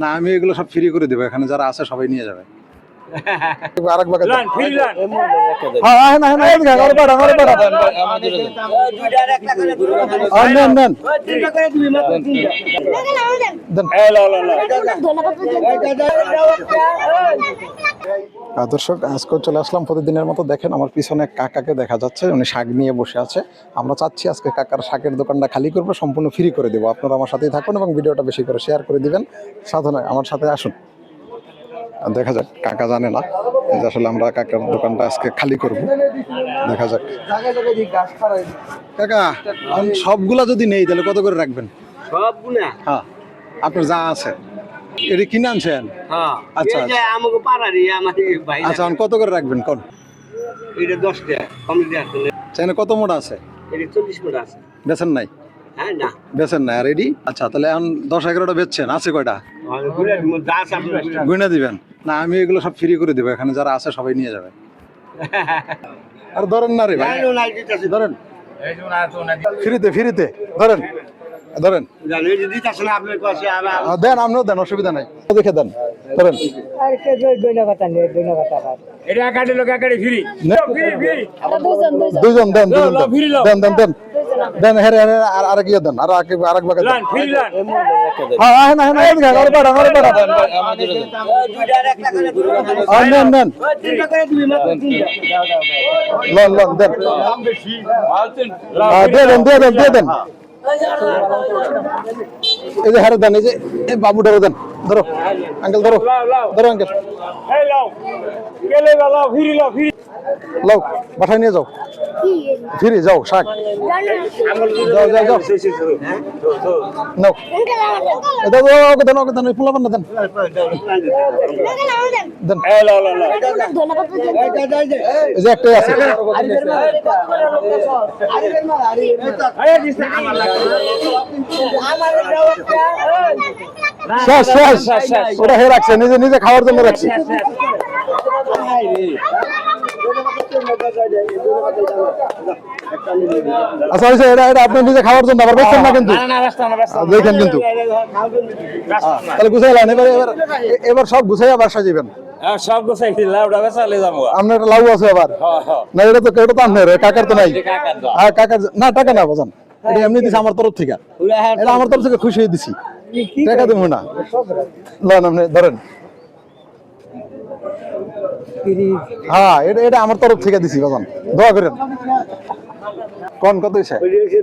না আমি এগুলো সব ফ্রি করে দেবো। এখানে যারা আছে সবাই নিয়ে যাবে। হ্যাঁ হ্যাঁ হ্যাঁ হ্যাঁ। হ্যাঁ, দর্শক আজকে চলে আসলাম প্রতিদিনের মতো। দেখেন আমার পিছনে কাকাকে দেখা যাচ্ছে উনি শাক নিয়ে বসে আছে। আমরা চাচ্ছি আজকে কাকার শাকের দোকানটা খালি করব সম্পূর্ণ ফ্রি করে দেবো। আপনারা আমার সাথেই থাকুন এবং ভিডিওটা বেশি করে শেয়ার করে দিবেন। সাধনায় আমার সাথে আসুন। দেখা যাক কাকা জানে না। যে আসলে আমরা কাকার দোকানটা আজকে খালি করব। দেখা যাক। কাকা সবগুলা যদি নেই তাহলে কত করে রাখবেন? সবগুলা? হ্যাঁ আপনার যা আছে। এটি কিনে আনছেন? হ্যাঁ আচ্ছা, আচ্ছা। এখন কত করে রাখবেন? কোন? এটা দশ টাকা চাইনা কত মোটা আছে? চল্লিশ বেছেন নাই? হ্যাঁ বেছেন নাই রেডি? আচ্ছা তাহলে এখন দশ এগারোটা বেচছেন আছে কয়টা? গুনে দিবেন। না আমি এগুলো সব ফ্রি করে দেবো এখানে যারা আছে সবাই নিয়ে যাবে। আর ধরেন না রে ভাই। ধরেন। ফ্রিতে ফ্রিতে। ধরেন। ধরেন। দেন আপনিও দেন অসুবিধা নাই। দেখে দেন। ধরেন। এটা একাডি লোক একাডি ফ্রি। নে। Free free. দুইজন দেন। দেন দেন দেন। দেন হেরে হেরে আর আরেক ইয়ে দেন আর আরেক আরেক বাগে দেন লান ফ্রি লান হ্যাঁ হ্যাঁ না হ্যাঁ করে দুটো করে আর নেন নেন লন লন দেন হ্যাঁ, দিয়ে দেন দিয়ে দেন দিয়ে দেন এই যে হারে দেন এই যে এই বাবুটারে দেন ধরো আঙ্কেল ধরো ধরো আঙ্কেল এই লাও গেলে লাও ফ্রি লাও ফ্রি লাও পাঠাই নিয়ে যাও ফিরে যাও শাক। ওকে দেন ওটা হে রাখছে নিজে নিজে খাওয়ার জন্য রাখছে। আচ্ছা আচ্ছা এটা এটা আপনি নিজে খাওয়ার জন্য আবার বেচছেন না কিন্তু? দেখেন কিন্তু। তাহলে গুছাই লান এবার এবার এবার সব গুছাই আবার সাজিবেন হ্যাঁ সব গোছাই লাউডা বেচালে যাব। আপনার একটা লাউ আছে আবার। হ্যাঁ হ্যাঁ না এটা তো এটা তো আপনার কাকার তো নাই। হ্যাঁ কাকার না টাকা না এটা এমনি দিছে আমার তরফ থেকে। এটা আমার তরফ থেকে খুশি হয়ে দিছি। টাকা দেবো না। আপনি ধরেন। হ্যাঁ এটা এটা আমার তরফ থেকে দিছি বাজান। দোয়া করেন। কোন কত হয়েছে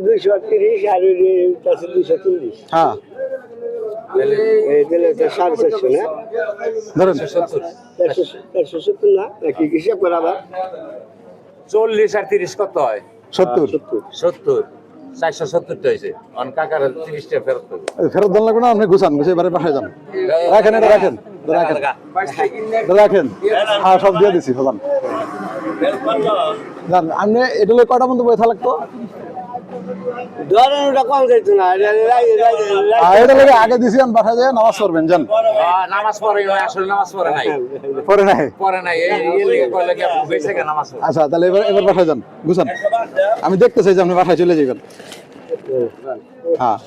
দুইশো তিরিশ আর দুইশো চল্লিশ। হ্যাঁ। না? না? চল্লিশ আর তিরিশ কত হয়? সত্তর। সত্তর। সত্তর। চারশো সত্তরটা হয়েছে অন কাকার তিরিশটা ফেরত ফেরত দেন লাগবে না আপনি গুছান গুছিয়ে এবারে বাসায় যান রাখেন এটা রাখেন। রাখেন। হ্যাঁ সব দিয়ে দিছি বাজান জান আপনি এটা কয়টা পর্যন্ত বই থাকতো ধরেন ওটা কম যাইতো না আর এটা লাগে আগে দিছি যায় নামাজ পড়বেন জান। নামাজ পড়ে আসলে নামাজ পড়ে নাই। নাই? পড়ে নাই পড়ে? আচ্ছা তাহলে এবার এবার বাসায় যান গুছান আমি দেখতে চাই যে আপনি বাসায় চলে যাবেন। হ্যাঁ।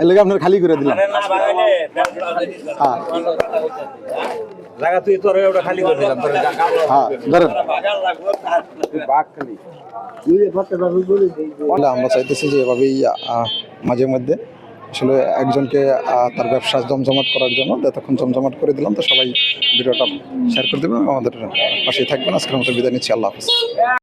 এর লেগে আপনার খালি করে দিলাম। হ্যাঁ। হ্যাঁ আমরা চাইতেছি যে এভাবেই মাঝে মধ্যে আসলে একজনকে তার ব্যবসা জমজমাট করার জন্য এতক্ষণ জমজমাট করে দিলাম তো সবাই ভিডিওটা শেয়ার করে দেবেন আমাদের পাশেই থাকবেন। আজকের মতো বিদায় নিচ্ছি আল্লাহ হাফিজ।